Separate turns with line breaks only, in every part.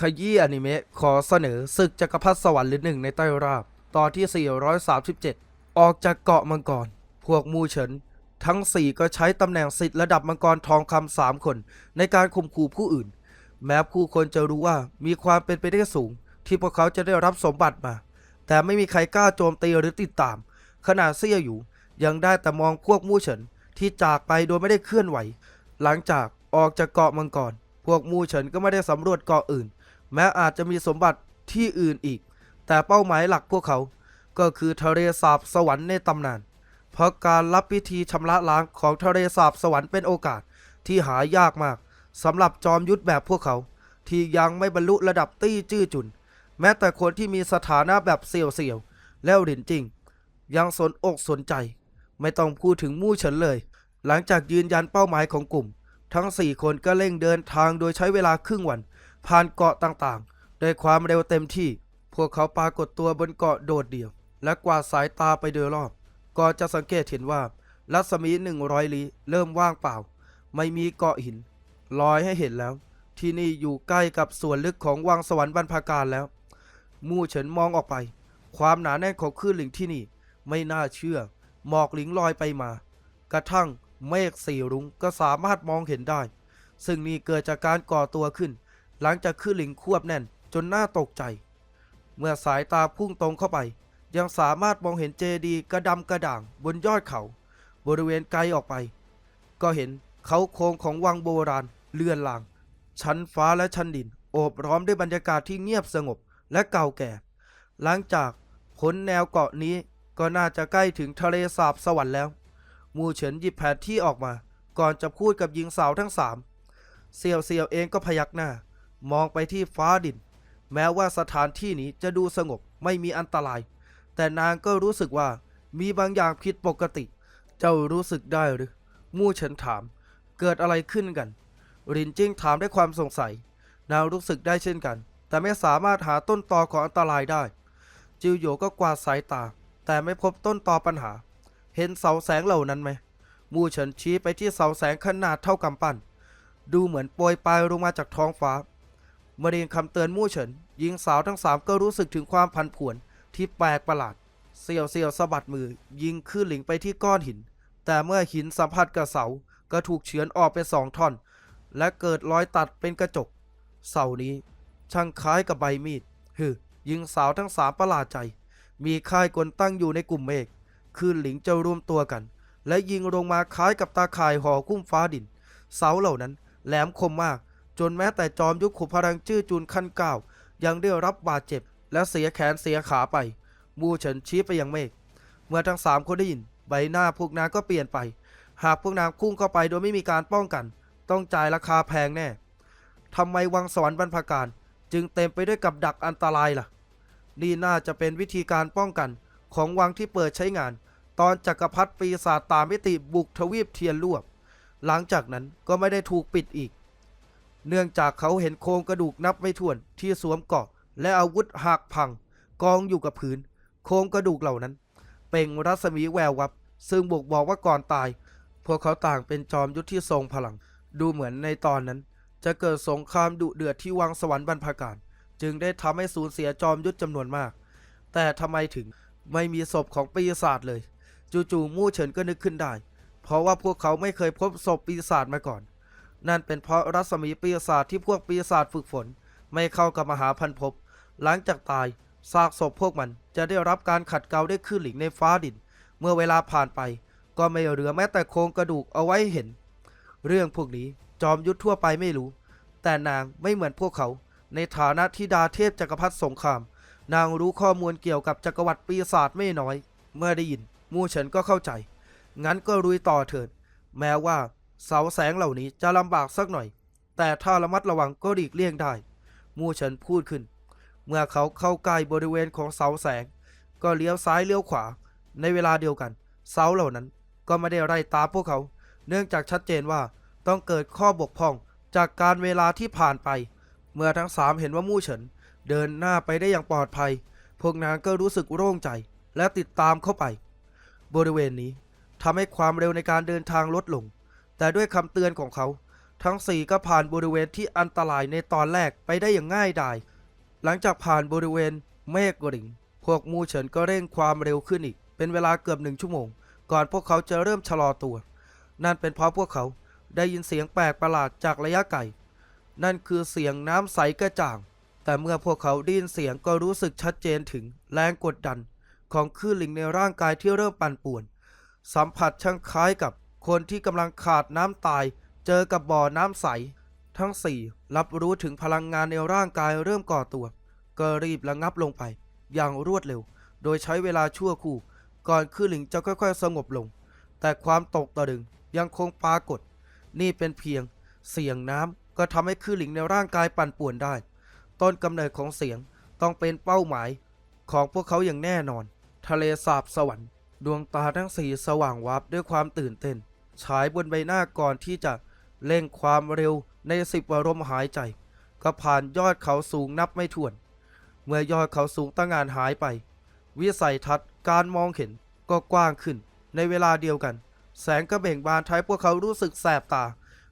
ขยี้อนิเมะขอเสนอศึกจักรพรรดิสวรรค์หรือหนึ่งในใต้ราบ ตอนที่ 437 ออกจากเกาะมังกร พวกมูเฉิน ทั้ง 4 ก็ใช้ตำแหน่งสิทธิ์ระดับมังกรทองคำสามคน ในการข่มขู่ผู้อื่น แม้ผู้คนจะรู้ว่ามีความเป็นไปได้สูง ที่พวกเขาจะได้รับสมบัติมา แต่ไม่มีใครกล้าโจมตีหรือติดตาม ขณะเซี่ยอยู่ ยังได้แต่มองพวกมูเฉินที่จากไปโดยไม่ได้เคลื่อนไหว หลังจากออกจากเกาะมังกร พวกมูเฉินก็ไม่ได้สำรวจเกาะอื่น แม้อาจจะมีสมบัติที่อื่นอีก แต่เป้าหมายหลักพวกเขา ก็คือทะเลสาบสวรรค์ในตำนาน เพราะการรับพิธีชำระล้างของทะเลสาบสวรรค์เป็นโอกาสที่หายากมากสำหรับจอมยุทธแบบพวกเขา ที่ยังไม่บรรลุระดับตี้จื้อจุน แม้แต่คนที่มีสถานะแบบเสี่ยวๆแล้วหลินจริง ยังสนอกสนใจ ไม่ต้องพูดถึงมู่เฉินเลย หลังจากยืนยันเป้าหมายของกลุ่ม ทั้ง 4 คนก็เร่งเดินทางโดยใช้เวลาครึ่งวัน ผ่านเกาะต่างๆ ด้วยความเร็วเต็มที่ พวกเขาปรากฏตัวบนเกาะโดดเดี่ยว และกวาดสายตาไปโดยรอบก็จะสังเกตเห็นว่า รัศมีหนึ่งร้อยลี้เริ่มว่างเปล่า ไม่มีเกาะหิน ลอยให้เห็นแล้ว ที่นี่อยู่ใกล้กับส่วนลึกของวังสวรรค์บรรพการแล้ว มู่เฉินมองออกไป ความหนาแน่นของคลื่นหลิงที่นี่ ไม่น่าเชื่อ หมอกหลิงลอยไปมา กระทั่งเมฆสีรุ้งก็สามารถมองเห็นได้ ซึ่งนี่เกิดจากการก่อตัวขึ้น หลังจากคลื่นหลิงควบแน่นจนน่าตกใจ เมื่อสายตาพุ่งตรงเข้าไป ยังสามารถมองเห็นเจดีกระดำกระด่างบนยอดเขา บริเวณไกลออกไป ก็เห็นเขาโครงของวังโบราณเลื่อนลาง ชั้นฟ้าและชั้นดิน โอบร้อมด้วยบรรยากาศที่เงียบสงบและเก่าแก่ หลังจากพ้นแนวเกาะนี้ก็น่าจะใกล้ถึงทะเลสาบสวรรค์แล้วมูเฉินหยิบแผนที่ออกมา ก่อนจะพูดกับหญิงสาวทั้งสามเซียวเซียวเองก็พยักหน้า มองไปที่ฟ้าดิน แม้ว่าสถานที่นี้จะดูสงบไม่มีอันตราย แต่นางก็รู้สึกว่ามีบางอย่างผิดปกติ เจ้ารู้สึกได้หรือมู่เฉินถาม เกิดอะไรขึ้นกันรินจิ้งถามด้วยความสงสัย นางรู้สึกได้เช่นกัน แต่ไม่สามารถหาต้นตอของอันตรายได้ จิวโยก็กวาดสายตา แต่ไม่พบต้นตอปัญหา เห็นเสาแสงเหล่านั้นไหม มู่เฉินชี้ไปที่เสาแสงขนาดเท่ากำปั้น ดูเหมือนโปรยปลายลงมาจากท้องฟ้า เมื่อได้ยินคำเตือนมู่เฉินหญิงสาวทั้งสามก็รู้สึกถึงความผันผวนที่แปลกประหลาดเซียวเซียวสะบัดมือ ยิงขึ้นหลิงไปที่ก้อนหิน แต่เมื่อหินสัมผัสกับเสาก็ถูกเฉือนออกเป็นสองท่อน และเกิดรอยตัดเป็นกระจก เสานี้ ช่างคล้ายกับใบมีดฮึหญิงสาวทั้งสามประหลาดใจ มีค่ายกลตั้งอยู่ในกลุ่มเมฆคืนหลิงจะรวมตัวกัน และยิงลงมาคล้ายกับตาข่ายห่อคุ้มฟ้าดิน เสาเหล่านั้นแหลมคมมาก จนแม้แต่จอมยุคขุพลังจื้อจูนขั้นเก้ายังได้รับบาดเจ็บ และเสียแขนเสียขาไป มูเฉินชี้ไปยังเมฆเมื่อทั้งสามคนได้ยิน ใบหน้าพวกนางก็เปลี่ยนไป หากพวกนางพุ่งเข้าไปโดยไม่มีการป้องกัน ต้องจ่ายราคาแพงแน่ทำไมวังสวรรค์บรรพการ จึงเต็มไปด้วยกับดักอันตรายล่ะ นี่น่าจะเป็นวิธีการป้องกันของวังที่เปิดใช้งาน ตอนจักรพรรดิปีศาจตามมิติบุกทวีปเทียนลวบ หลังจากนั้นก็ไม่ได้ถูกปิดอีก เนื่องจากเขาเห็นโครงกระดูกนับไม่ถ้วนที่สวมเกาะและอาวุธหักพัง กองอยู่กับพื้น โครงกระดูกเหล่านั้น เป่งรัศมีแวววับ ซึ่งบอกบอกว่าก่อนตาย พวกเขาต่างเป็นจอมยุทธที่ทรงพลัง ดูเหมือนในตอนนั้น จะเกิดสงครามดุเดือดที่วังสวรรค์บรรพการ จึงได้ทำให้สูญเสียจอมยุทธจำนวนมาก แต่ทำไมถึงไม่มีศพของปีศาจเลย จู่ๆมู่เฉินก็นึกขึ้นได้ เพราะว่าพวกเขาไม่เคยพบศพปีศาจมาก่อน นั่นเป็นเพราะรัศมีปีศาจที่พวกปีศาจฝึกฝน ไม่เข้ากับมหาพันภพหลังจากตายซากศพพวกมันจะได้รับการขัดเกลาด้วยคลื่นหลิงในฟ้าดิน เมื่อเวลาผ่านไป ก็ไม่เหลือแม้แต่โครงกระดูกเอาไว้เห็น เรื่องพวกนี้จอมยุทธทั่วไปไม่รู้ แต่นางไม่เหมือนพวกเขา ในฐานะที่ดาเทพจักรพรรดิสงคราม นางรู้ข้อมูลเกี่ยวกับจักรวรรดิปีศาจไม่น้อย เมื่อได้ยินมู่เฉินก็เข้าใจ งั้นก็รุยต่อเถิด แม้ว่า เสาแสงเหล่านี้จะลำบากสักหน่อย แต่ถ้าระมัดระวังก็หลีกเลี่ยงได้ มู่เฉินพูดขึ้น เมื่อเขาเข้าใกล้บริเวณของเสาแสง ก็เลี้ยวซ้ายเลี้ยวขวา ในเวลาเดียวกัน เสาเหล่านั้นก็ไม่ได้ไล่ตามพวกเขา เนื่องจากชัดเจนว่าต้องเกิดข้อบกพร่องจากการเวลาที่ผ่านไป เมื่อทั้งสามเห็นว่ามู่เฉิน เดินหน้าไปได้อย่างปลอดภัย พวกนางก็รู้สึกโล่งใจและติดตามเข้าไป บริเวณนี้ทำให้ความเร็วในการเดินทางลดลง แต่ด้วยคำเตือนของเขา ทั้งสี่ก็ผ่านบริเวณที่อันตรายในตอนแรกไปได้อย่างง่ายดาย หลังจากผ่านบริเวณเมฆริงพวกมูเฉินก็เร่งความเร็วขึ้นอีก เป็นเวลาเกือบหนึ่งชั่วโมง ก่อนพวกเขาจะเริ่มชะลอตัว นั่นเป็นเพราะพวกเขาได้ยินเสียงแปลกประหลาดจากระยะไกล นั่นคือเสียงน้ำใสกระจ่าง แต่เมื่อพวกเขาได้ยินเสียงก็รู้สึกชัดเจนถึงแรงกดดัน ของคลื่นลิงในร่างกายที่เริ่มปั่นป่วน สัมผัสช่างคล้ายกับ คนที่กำลังขาดน้ำตาย เจอกับบ่อน้ำใส ทั้งสี่รับรู้ถึงพลังงานในร่างกายเริ่มก่อตัว ก็รีบระงับลงไป อย่างรวดเร็ว โดยใช้เวลาชั่วครู่ ก่อนคลื่นลิงจะค่อยๆ สงบลง แต่ความตกตะลึงยังคงปรากฏ นี่เป็นเพียง เสียงน้ำก็ทำให้คลื่นลิงในร่างกายปั่นป่วนได้ ต้นกำเนิดของเสียงต้องเป็นเป้าหมาย ของพวกเขาอย่างแน่นอน ทะเลสาบสวรรค์ ดวงตาทั้งสี่สว่างวับด้วยความตื่นเต้น ฉายบนใบหน้าก่อนที่จะเร่งความเร็วในสิบวลมหายใจ ก็ผ่านยอดเขาสูงนับไม่ถ้วน เมื่อยอดเขาสูงตั้งงานหายไป วิสัยทัศน์การมองเห็นก็กว้างขึ้น ในเวลาเดียวกัน แสงกระเบ่งบานทำให้พวกเขารู้สึกแสบตา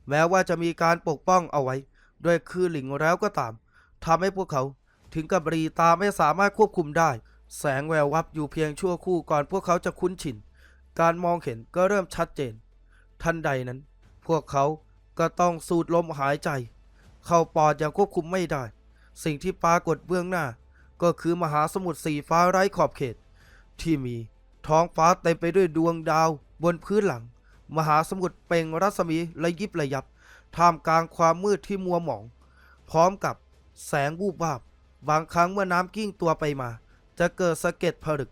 แม้ว่าจะมีการปกป้องเอาไว้ ด้วยคือหลิงแล้วก็ตามทำให้พวกเขาถึงกับรีตาไม่สามารถควบคุมได้ แสงแวววับอยู่เพียงชั่วครู่ก่อนพวกเขาจะคุ้นชิน การมองเห็นก็เริ่มชัดเจน ทันใดนั้น พวกเขาก็ต้องสูดลมหายใจ เข้าปอดอย่างควบคุมไม่ได้ สิ่งที่ปรากฏเบื้องหน้า ก็คือมหาสมุทรสีฟ้าไร้ขอบเขต ที่มีท้องฟ้าเต็มไปด้วยดวงดาวบนพื้นหลัง มหาสมุทรเป่งรัศมีระยิบระยับท่ามกลางความมืดที่มัวหมอง พร้อมกับแสงวูบวาบ บางครั้งเมื่อน้ำกิ้งตัวไปมา จะเกิดสะเก็ดผลึก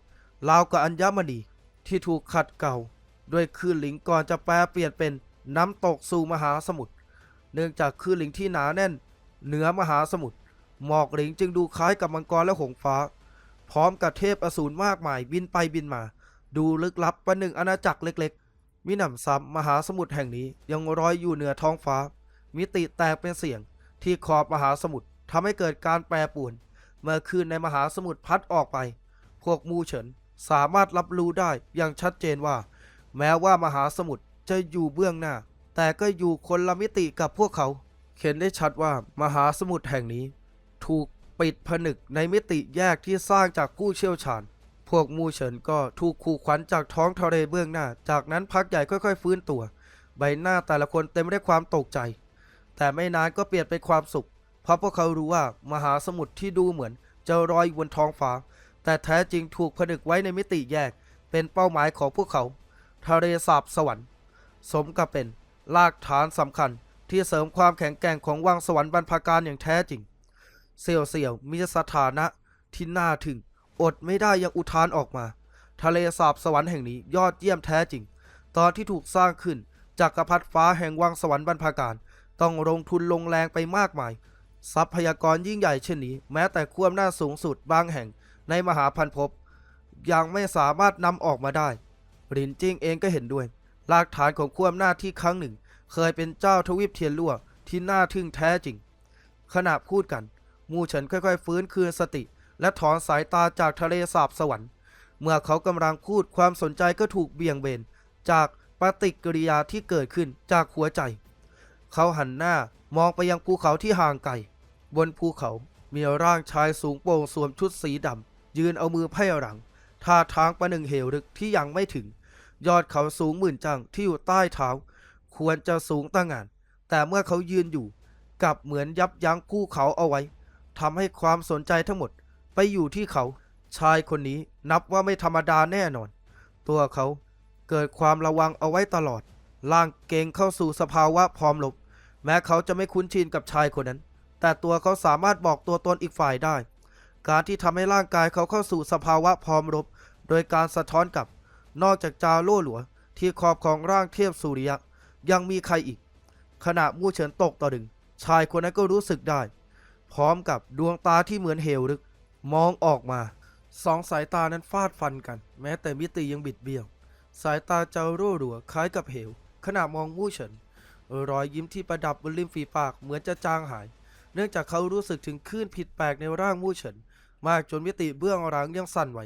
ราวกับอัญมณีที่ถูกขัดเกลา ด้วยคลื่นหลิงก่อนจะแปลเปลี่ยนเป็นน้ำตกสู่มหาสมุทร เนื่องจากคลื่นหลิงที่หนาแน่น เหนือมหาสมุทร หมอกหลิงจึงดูคล้ายกับมังกรและหงส์ฟ้า พร้อมกับเทพอสูรมากมายบินไปบินมา ดูลึกลับประหนึ่งอาณาจักรเล็กๆ มิหนำซ้ำมหาสมุทรแห่งนี้ยังลอยอยู่เหนือท้องฟ้า มิติแตกเป็นเสียงที่ขอบมหาสมุทรทำให้เกิดการแปรปวน เมื่อคืนในมหาสมุทรพัดออกไป พวกมูเฉินสามารถรับรู้ได้อย่างชัดเจนว่า แม้ว่ามหาสมุทรจะอยู่เบื้องหน้า แต่ก็อยู่คนละมิติกับพวกเขาเห็นได้ชัดว่ามหาสมุทรแห่งนี้ ถูกปิดผนึกในมิติแยกที่สร้างจากผู้เชี่ยวชาญ พวกมูเฉินก็ถูกขู่ขวัญจากท้องทะเลเบื้องหน้า จากนั้นพักใหญ่ค่อยๆ ฟื้นตัว ใบหน้าแต่ละคนเต็มไปด้วยความตกใจ แต่ไม่นานก็เปลี่ยนเป็นความสุข เพราะพวกเขารู้ว่ามหาสมุทรที่ดูเหมือน จะลอยบนท้องฟ้า แต่แท้จริงถูกผนึกไว้ในมิติแยก เป็นเป้าหมายของพวกเขา ทะเลสาบสวรรค์ สมกับเป็นรากฐานสำคัญที่เสริมความแข็งแกร่งของวังสวรรค์บรรพการอย่างแท้จริงเสี่ยวเสี่ยวมีสถานะที่น่าถึง อดไม่ได้ยังอุทานออกมา ทะเลสาบสวรรค์แห่งนี้ยอดเยี่ยมแท้จริง ตอนที่ถูกสร้างขึ้นจากกระพัดฟ้าแห่งวังสวรรค์บรรพการ ต้องลงทุนลงแรงไปมากมาย ทรัพยากรยิ่งใหญ่เช่นนี้ แม้แต่ความน่าสูงสุดบางแห่งในมหาพันภพยังไม่สามารถนำออกมาได้ หลินจิ้งเองก็เห็นด้วยหลักฐานของความหน้าที่ครั้งหนึ่ง เคยเป็นเจ้าทวีปเทียนลั่วที่น่าทึ่งแท้จริง ขณะพูดกัน มูเฉินค่อยๆ ฟื้นคืนสติ และถอนสายตาจากทะเลสาบสวรรค์ เมื่อเขากำลังพูดความสนใจก็ถูกเบี่ยงเบน จากปฏิกิริยาที่เกิดขึ้นจากหัวใจ เขาหันหน้ามองไปยังภูเขาที่ห่างไกลบนภูเขามีร่างชายสูงโปร่งสวมชุดสีดำยืนเอามือไพ่หลัง ท่าทางประหนึ่งเหวลึกที่ยังไม่ถึง ยอดเขาสูงหมื่นจังที่อยู่ใต้เท้า ควรจะสูงตั้งงาน แต่เมื่อเขายืนอยู่กลับเหมือนยับยั้งภูเขาเอาไว้ทำให้ความสนใจทั้งหมดไปอยู่ที่เขา ชายคนนี้นับว่าไม่ธรรมดาแน่นอน ตัวเขาเกิดความระวังเอาไว้ตลอด ร่างเก่งเข้าสู่สภาวะพร้อมรบแม้เขาจะไม่คุ้นชินกับชายคนนั้น แต่ตัวเขาสามารถบอกตัวตนอีกฝ่ายได้ การที่ทำให้ร่างกายเขาเข้าสู่สภาวะพร้อมรบ โดยการสะท้อนกับ นอกจากจาโล่หลัว ที่ขอบของร่างเทพสุริยะ ยังมีใครอีก ขณะมู่เฉินตกต่อดึง ชายคนนั้นก็รู้สึกได้ พร้อมกับดวงตาที่เหมือนเหวลึก มองออกมา สองสายตานั้นฟาดฟันกัน แม้แต่มิติยังบิดเบี้ยว สายตาเจ้ารั่วรัวคล้ายกับเหว ขณะมองมู่เฉินรอยยิ้มที่ประดับบนริมฝีปากเหมือนจะจางหาย เนื่องจากเขารู้สึกถึงคลื่นผิดแปลกในร่างมู่เฉิน มากจนมิติเบื้องหลังยังสั่นไหว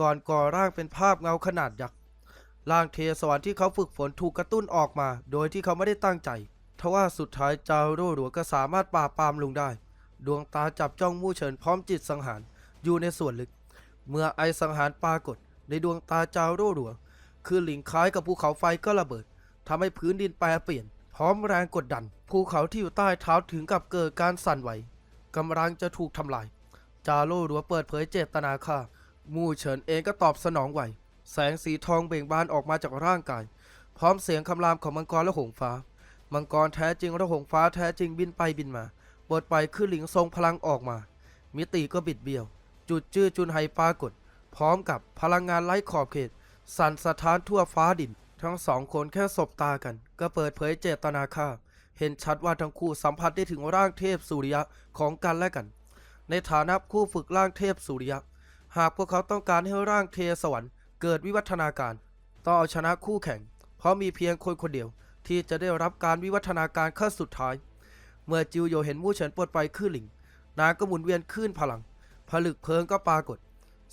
ก่อนก่อร่างเป็นภาพเงาขนาดยักษ์ร่างเทสวรรค์ที่เขาฝึกฝนถูกกระตุ้นออกมา โดยที่เขาไม่ได้ตั้งใจทว่าสุดท้ายจาโร่หลัวก็สามารถปราบปรามลุงได้ ดวงตาจับจ้องมู่เฉินพร้อมจิตสังหารอยู่ในส่วนลึก เมื่อไอสังหารปรากฏ ในดวงตาจาโร่หลัวคือหลิงคล้ายกับภูเขาไฟก็ระเบิดทำให้พื้นดินแปรเปลี่ยน พร้อมแรงกดดัน ภูเขาที่อยู่ใต้เท้าถึงกับเกิดการสั่นไหวกำลังจะถูกทำลาย จาโร่หลัวเปิดเผยเจตนาฆ่า มู่เฉินเองก็ตอบสนองไหว แสงสีทองเบ่งบานออกมาจากร่างกาย พร้อมเสียงคำรามของมังกรและหงฟ้า มังกรแท้จริงและหงฟ้าแท้จริงบินไปบินมาบทไปคือหลิงทรงพลังออกมา มิติก็บิดเบี้ยว จุดจื้อจุนไฮปรากฏ พร้อมกับพลังงานไร้ขอบเขต สั่นสะท้านทั่วฟ้าดิน ทั้งสองคนแค่สบตากัน ก็เปิดเผยเจตนาฆ่า เห็นชัดว่าทั้งคู่สัมผัสได้ถึงร่างเทพสุริยะของกันและกัน ในฐานะคู่ฝึกร่างเทพสุริยะ หากพวกเขาต้องการให้ร่างเทสวรรค์เกิดวิวัฒนาการ ต้องเอาชนะคู่แข่ง เพราะมีเพียงคนคนเดียว ที่จะได้รับการวิวัฒนาการขั้นสุดท้าย เมื่อจิวโยเห็นมู่เฉินปลดไปขึ้นหลิง นางก็หมุนเวียนขึ้นพลัง ผลึกเพลิงก็ปรากฏ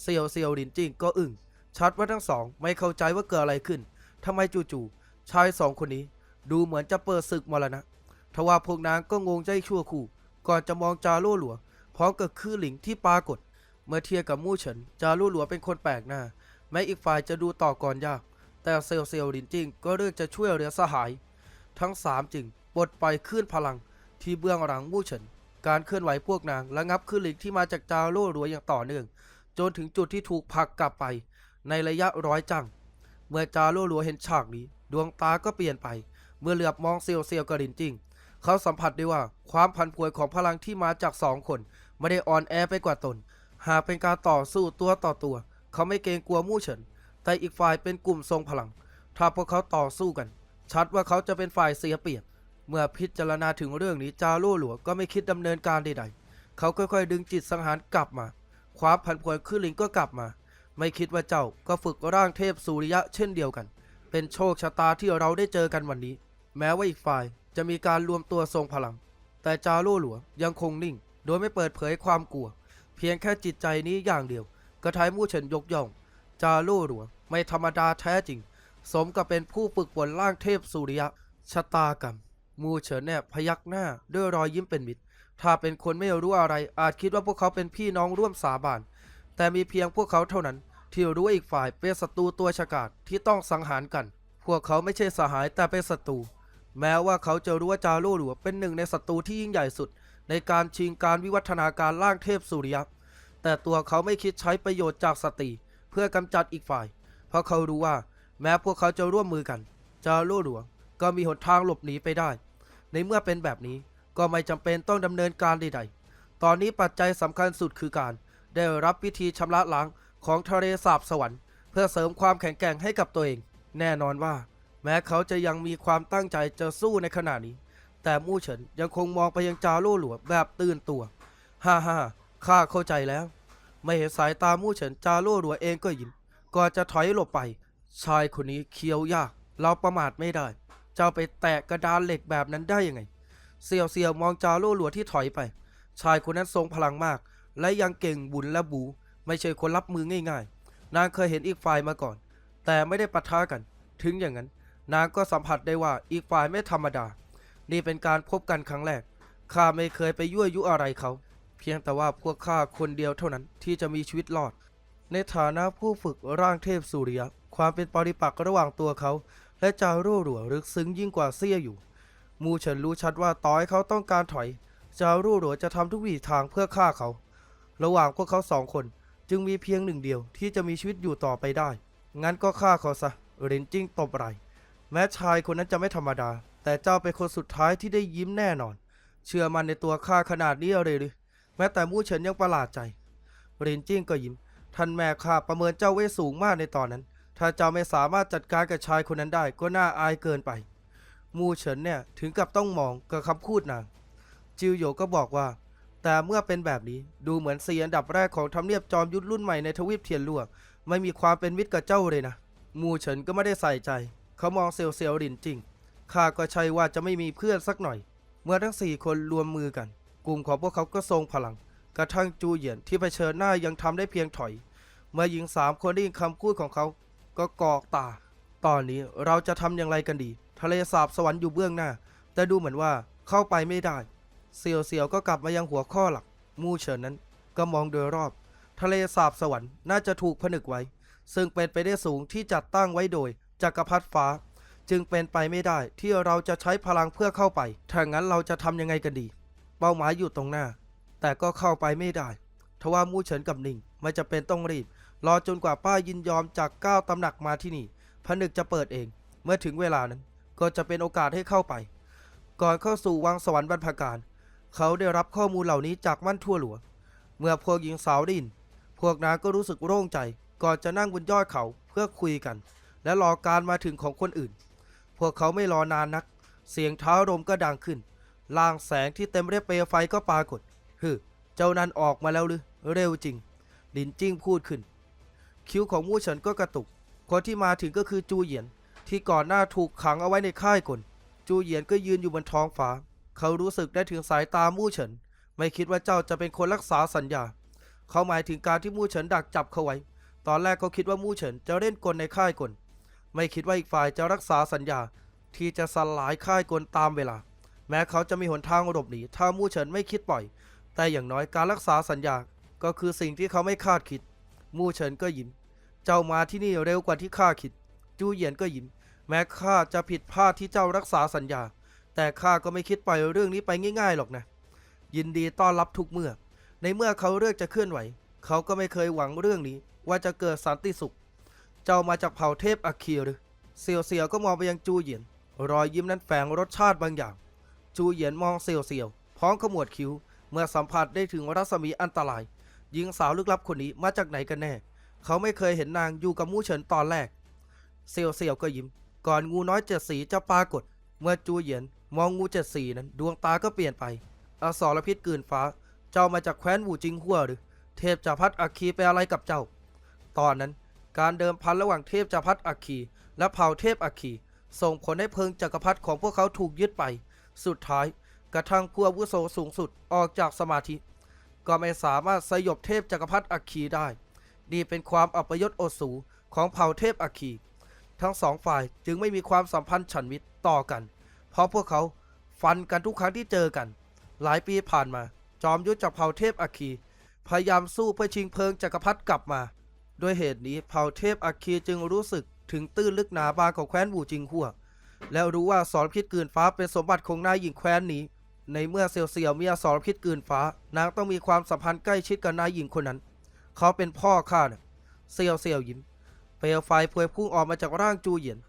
เซียวเซียวหลินจิงก็อึ้งชัดว่าทั้งสอง ไม่เข้าใจว่าเกิดอะไรขึ้นทำไมจู่ๆชายสองคนนี้ ดูเหมือนจะเปิดศึกมรณะทว่าพวกนางก็งงใจชั่วคู่ ก่อนจะมองจาโล่หลัวพร้อมกับคือหลิงที่ปรากฏ เมื่อเทียบกับมู่เฉินจาโล่หลัวเป็นคนแปลกหน้า แม้อีกฝ่ายจะดูต่อก่อนยาก แต่เซียวเซียลินจิงก็เลือกจะช่วยเหลือสหาย ทั้งสามจึงปลดปล่อยคลื่นพลังที่เบื้องหลังมู่เฉิน การเคลื่อนไหวพวกนางระงับคลื่นหลิงที่มาจากจาโล่หลัวอย่างต่อเนื่อง จนถึงจุดที่ถูกผลักกลับไป ในระยะร้อยจัง เมื่อจาโล่หลัวเห็นฉากนี้ ดวงตาก็เปลี่ยนไป เมื่อเหลือบมองเซียวเซียวกับลินจิงเขาสัมผัสได้ว่าความผันผวนของพลังที่มาจากสองคนไม่ได้อ่อนแอไปกว่าตน หากเป็นการต่อสู้ตัวต่อตัว เขาไม่เกรงกลัวมู่เฉิน แต่อีกฝ่ายเป็นกลุ่มทรงพลัง ถ้าพวกเขาต่อสู้กัน ชัดว่าเขาจะเป็นฝ่ายเสียเปรียบ เมื่อพิจารณาถึงเรื่องนี้จาโล่หลัวก็ไม่คิดดำเนินการใดๆ เขาค่อยๆ ดึงจิตสังหารกลับมา ความผันผวนขึ้นลิงก็กลับมา ไม่คิดว่าเจ้าก็ฝึกร่างเทพสุริยะเช่นเดียวกัน เป็นโชคชะตาที่เราได้เจอกันวันนี้ แม้ว่าอีกฝ่ายจะมีการรวมตัวทรงพลัง แต่จาโล่หลัวยังคงนิ่ง โดยไม่เปิดเผยความกลัว พียงแค่จิตใจนี้อย่างเดียวก็ทายมู่เฉินยกย่อง จาโล่หลัวไม่ธรรมดาแท้จริง สมกับเป็นผู้ฝึกฝนร่างเทพสุริยะ ชะตากรรม มูเฉินเนี่ยพยักหน้าด้วยรอยยิ้มเป็นมิตร ถ้าเป็นคนไม่รู้อะไร อาจคิดว่าพวกเขาเป็นพี่น้องร่วมสาบาน แต่มีเพียงพวกเขาเท่านั้น ที่รู้อีกฝ่ายเป็นศัตรูตัวฉกาจที่ต้องสังหารกัน พวกเขาไม่ใช่สหายแต่เป็นศัตรู แม้ว่าเขาจะรู้ว่าจาโล่หลัวเป็นหนึ่งในศัตรูที่ยิ่งใหญ่สุด ในการชิงการวิวัฒนาการร่างเทพสุริยะ แต่ตัวเขาไม่คิดใช้ประโยชน์จากสตรีเพื่อกำจัดอีกฝ่าย เพราะเขารู้ว่าแม้พวกเขาจะร่วมมือกันจาโล่หลวง ก็มีหนทางหลบหนีไปได้ ในเมื่อเป็นแบบนี้ก็ไม่จำเป็นต้องดำเนินการใดๆ ตอนนี้ปัจจัยสำคัญสุดคือการ ได้รับพิธีชำระล้างของทะเลสาบสวรรค์ เพื่อเสริมความแข็งแกร่งให้กับตัวเอง แน่นอนว่า แม้เขาจะยังมีความตั้งใจจะสู้ในขณะนี้ แต่มู่เฉินยังคงมองไปยังจาโล่หลวงแบบตื่นตัวฮ่าฮ่าข้าเข้าใจแล้ว ไม่เห็นสายตามู่เฉินจาโล่หลัวเองก็ยิ้มก่อนจะถอยหลบไป ชายคนนี้เคี้ยวยาก เราประมาทไม่ได้ เจ้าไปแตะกระดานเหล็กแบบนั้นได้ยังไงเซียวเซียวมองจาโล่หลัวที่ถอยไป ชายคนนั้นทรงพลังมาก และยังเก่งบุญและบู ไม่ใช่คนรับมือง่ายๆ นางเคยเห็นอีกฝ่ายมาก่อน แต่ไม่ได้ปะทะกัน ถึงอย่างนั้น นางก็สัมผัสได้ว่าอีกฝ่ายไม่ธรรมดา นี่เป็นการพบกันครั้งแรก ข้าไม่เคยไปยั่วยุอะไรเขา เพียงแต่ว่าพวกข้าคนเดียวเท่านั้นที่จะมีชีวิตรอด ในฐานะผู้ฝึกร่างเทพสุริยะ ความเป็นปริปักษ์ระหว่างตัวเขา และจารู่หลัวลึกซึ้งยิ่งกว่าเสี้ยอยู่ มูเฉินรู้ชัดว่าต่อให้เขาต้องการถอย จารู่หลัวจะทำทุกวิถีทางเพื่อฆ่าเขา ระหว่างพวกเขาสองคนจึงมีเพียงหนึ่งเดียวที่จะมีชีวิตอยู่ต่อไปได้ งั้นก็ฆ่าเขาซะเรนจิ้งตบไหลแม้ชายคนนั้นจะไม่ธรรมดา แต่เจ้าเป็นคนสุดท้ายที่ได้ยิ้มแน่นอน เชื่อมันในตัวข้าขนาดนี้เลยหรือแม้แต่มู่เฉินยังประหลาดใจรินจิ้งก็ยิ้ม ท่านแม่ข้าประเมินเจ้าไว้สูงมากในตอนนั้น ถ้าเจ้าไม่สามารถจัดการกับชายคนนั้นได้ก็น่าอายเกินไป มู่เฉินเนี่ยถึงกับต้องมองกับคำพูดนาง จิวโยก็บอกว่า แต่เมื่อเป็นแบบนี้ดูเหมือนสี่อันดับแรกของทำเนียบจอมยุทธรุ่นใหม่ในทวีปเทียนลวกไม่มีความเป็นมิตรกับเจ้าเลยนะ มู่เฉินก็ไม่ได้ใส่ใจ เขามองเซียวเซียวรินจิ้ง ข้าก็ใช่ว่าจะไม่มีเพื่อนสักหน่อย เมื่อทั้งสี่คนรวมมือกัน กลุ่มของพวกเขาก็ทรงพลัง กระทั่งจูเหยียนที่เผชิญหน้ายังทำได้เพียงถอย เมื่อหญิงสามคนได้ยินคำพูดของเขาก็กอกตา ตอนนี้เราจะทำอย่างไรกันดี ทะเลสาบสวรรค์อยู่เบื้องหน้า แต่ดูเหมือนว่าเข้าไปไม่ได้เซียวเซียวก็กลับมายังหัวข้อหลัก มู่เฉินนั้น ก็มองโดยรอบ ทะเลสาบสวรรค์น่าจะถูกผนึกไว้ ซึ่งเป็นไปได้สูงที่จัดตั้งไว้โดยจักรพรรดิฟ้า จึงเป็นไปไม่ได้ที่เราจะใช้พลังเพื่อเข้าไปถ้างั้นเราจะทำยังไงกันดี เป้าหมายอยู่ตรงหน้า แต่ก็เข้าไปไม่ได้ทว่ามู่เฉินกับหนิงไม่จะเป็นต้องรีบ รอจนกว่าป้ายินยอมจากก้าวตำหนักมาที่นี่ผนึกจะเปิดเอง เมื่อถึงเวลานั้น ก็จะเป็นโอกาสให้เข้าไป ก่อนเข้าสู่วังสวรรค์บรรพการ เขาได้รับข้อมูลเหล่านี้จากมั่นทั่วหลวงเมื่อพวกหญิงสาวดิน พวกนางก็รู้สึกโล่งใจ ก่อนจะนั่งบนยอดเขาเพื่อคุยกัน และรอการมาถึงของคนอื่น พวกเขาไม่รอนานนัก เสียงเท้าลมก็ดังขึ้น ลางแสงที่เต็มไปด้วยเปลวไฟก็ปรากฏฮึเจ้านั้นออกมาแล้วหรือ เร็วจริงลินจิ้งพูดขึ้น คิ้วของมู่เฉินก็กระตุก คนที่มาถึงก็คือจูเหยียน ที่ก่อนหน้าถูกขังเอาไว้ในค่ายกล จูเหยียนก็ยืนอยู่บนท้องฟ้า เขารู้สึกได้ถึงสายตามู่เฉิน ไม่คิดว่าเจ้าจะเป็นคนรักษาสัญญา เขาหมายถึงการที่มู่เฉินดักจับเขาไว้ ตอนแรกเขาคิดว่ามู่เฉินจะเล่นกลในค่ายกล ไม่คิดว่าอีกฝ่ายจะรักษาสัญญา ที่จะสลายค่ายกลตามเวลา แม้เขาจะมีหนทางหลบหนีถ้ามู่เฉินไม่คิดปล่อย แต่อย่างน้อยการรักษาสัญญาก็คือสิ่งที่เขาไม่คาดคิด มู่เฉินก็ยิ้ม เจ้ามาที่นี่เร็วกว่าที่ข้าคิด จูเหยียนก็ยิ้ม แม้ข้าจะผิดพลาดที่เจ้ารักษาสัญญา แต่ข้าก็ไม่คิดปล่อยเรื่องนี้ไปง่ายๆหรอกนะ ยินดีต้อนรับทุกเมื่อ ในเมื่อเขาเลือกจะเคลื่อนไหว เขาก็ไม่เคยหวังเรื่องนี้ว่าจะเกิดสันติสุข เจ้ามาจากเผ่าเทพอาคีหรือเซียวเซียวก็มองไปยังจูเหยียน รอยยิ้มนั้นแฝงรสชาติบางอย่าง จูเหยียนมองเซียวเซียวพร้อมขมวดคิ้ว เมื่อสัมผัสได้ถึงรัศมีอันตรายหญิงสาวลึกลับคนนี้มาจากไหนกันแน่ เขาไม่เคยเห็นนางอยู่กับมู่เฉินตอนแรก เซียวเซียวก็ยิ้ม ก่อนงูน้อยเจ็ดสีจะปรากฏ เมื่อจูเหยียนมองงูเจ็ดสีนั้นดวงตาก็เปลี่ยนไปอสรพิษกืนฟ้า เจ้ามาจากแคว้นหูจิงหัวหรือ เทพจักรพัดอัคคีไปอะไรกับเจ้า ตอนนั้น การเดิมพันระหว่างเทพจักรพัดอัคคีและเผ่าเทพอัคคีส่งผลให้เพิงจักรพรรดิของพวกเขาถูกยึดไป สุดท้าย กระทั่งผู้อาวุโสสูงสุดออกจากสมาธิ ก็ไม่สามารถสยบเทพจักรพรรดิอัคคีได้ นี่เป็นความอัปยศโอสูของเผ่าเทพอัคคีทั้งสองฝ่ายจึงไม่มีความสัมพันธ์ฉันมิตรต่อกัน เพราะพวกเขาฟันกันทุกครั้งที่เจอกัน หลายปีผ่านมา จอมยุทธจากเผ่าเทพอัคคีพยายามสู้เพื่อชิงเพิงจักรพรรดิกลับมา ด้วยเหตุนี้เผ่าเทพอัคคีจึงรู้สึกถึงตื้นลึกหนาบางของแคว้นบูจิงหัว แล้วรู้ว่าสอนพิษกืนฟ้าเป็นสมบัติของนายหญิงแคว้นนี้ ในเมื่อเซียวเซียวมีอสรพิษกืนฟ้านางต้องมีความสัมพันธ์ใกล้ชิดกับนายหญิงคนนั้น เขาเป็นพ่อข้าเนี่ยเซียวเซียวยิ้มเปลวไฟพวยพุ่งออกมาจากร่างจูเหยียน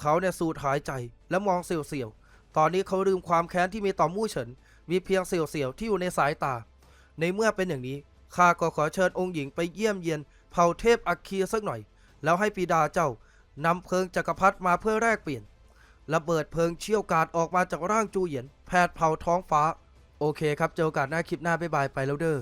เขาเนี่ยสูดหายใจและมองเซียวเซียวตอนนี้เขาลืมความแค้นที่มีต่อมู่เฉิน มีเพียงเซียวเซียวที่อยู่ในสายตา ในเมื่อเป็นอย่างนี้ข้าก็ขอเชิญองค์หญิงไปเยี่ยมเยียน เผ่าเทพอัคคีสักหน่อย แล้วให้ปีดาเจ้านำเพลิงจักรพรรดิมาเพื่อแลกเปลี่ยนระเบิดเพลิงเชี่ยวกาดออกมาจากร่างจูเหยียน แผดเผาท้องฟ้า โอเคครับ เจอโอกาสหน้าคลิปหน้าบ๊ายบายไปแล้วเด้อ